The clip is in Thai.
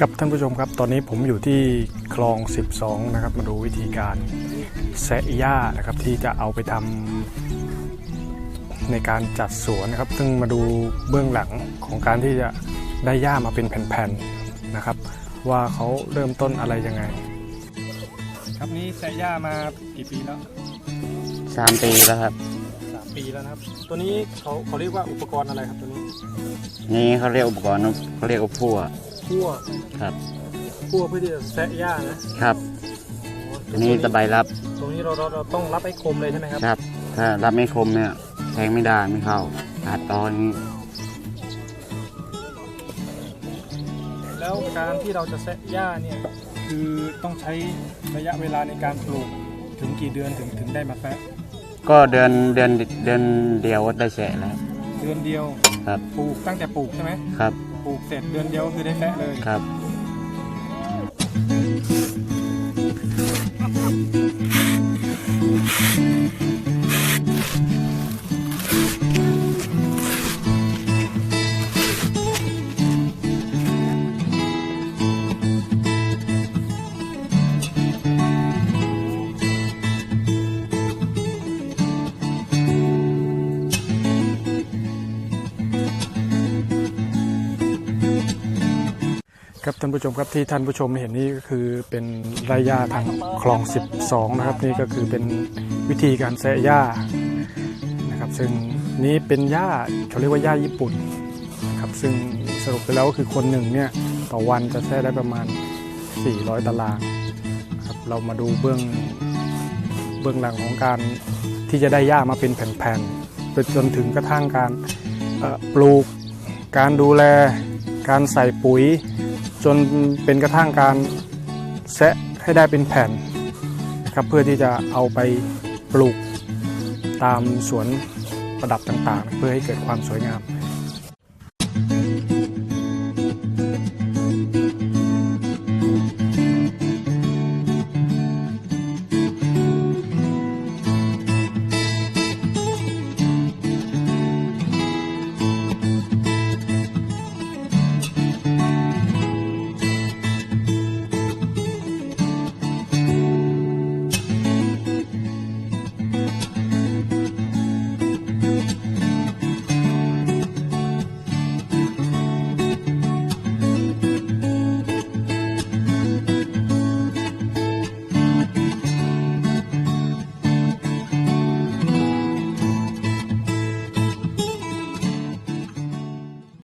ครับท่านผู้ชมครับ ตอนนี้ผมอยู่ที่คลอง 12 นะครับ มาดูวิธีการแซะหญ้านะครับที่จะเอาไปทำในการจัดสวนนะครับ ซึ่งมาดูเบื้องหลังของการที่จะได้หญ้ามาเป็นแผ่นๆนะครับ ว่าเขาเริ่มต้นอะไรยังไง ครับนี้แซะหญ้ามากี่ปีแล้วสามปีแล้วครับสามปีแล้วนะครับ ตัวนี้เขาเขาเรียกว่าอุปกรณ์อะไรครับตัวนี้ นี่เขาเรียกอุปกรณ์เขาเรียกว่าพั่ว พั่วครับพั่วเพื่อที่จะแซะหญ้านะครับอันนี้ตะไบรับ ตรงนี้เราเราเราต้องรับไอ้คมเลยใช่ไหมครับ ครับ ถ้ารับไม่คมเนี่ยแทงไม่ได้ไม่เข้าขาดตอนนี้ แล้วการที่เราจะแซะหญ้าเนี่ยคือต้องใช้ระยะเวลาในการปลูกถึงกี่เดือนถึงถึงได้มาแซะก็เดือนเดือนเดือนเดียวได้แสะแล้ว เดือนเดียวครับ ปลูกตั้งแต่ปลูกใช่ไหมครับ ปลูกเสร็จเดือนเดียวก็คือได้แฟะเลย ครับ ครับท่านผู้ชมครับที่ท่านผู้ชมเห็นนี่ก็คือเป็นไร่หญ้าทางคลอง 12 นะครับ นี่ก็คือเป็นวิธีการแซะหญ้านะครับ ซึ่งนี้เป็นหญ้าเขาเรียกว่าหญ้าญี่ปุ่นนะครับซึ่งสรุปไปแล้วก็คือคนหนึ่งเนี่ยต่อวันจะแซะได้ประมาณ 400 ตารางครับเรามาดูเบื้องเบื้องหลังของการที่จะได้หญ้ามาเป็นแผ่นๆไปจนถึงกระทั่งการปลูกการดูแลการใส่ปุ๋ย จนเป็นกระทั่งการแซะให้ได้เป็นแผ่นครับเพื่อที่จะเอาไปปลูกตามสวนประดับต่างๆ เพื่อให้เกิดความสวยงาม